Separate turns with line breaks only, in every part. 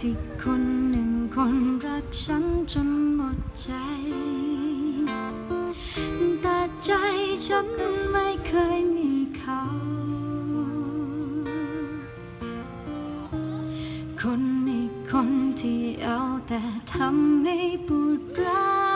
ที่คนหนึ่งคนรักฉันจนหมดใจ แต่ใจฉันไม่เคยมีเขา คนอีกคนที่เอาแต่ทำให้ปวดร้าว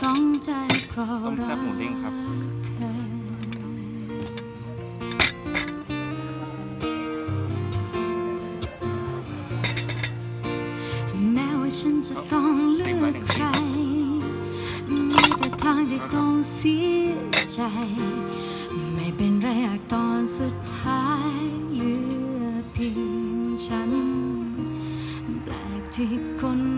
สองใจเพราะต้มแซ่บหมูเด้งครับ เธอแฉันจะต้องเลือกใคร มีแต่ทางที่ต้องเสียใจ ไม่เป็นไรหากตอนสุดท้ายเลือเพียงฉัน แปลกที่คน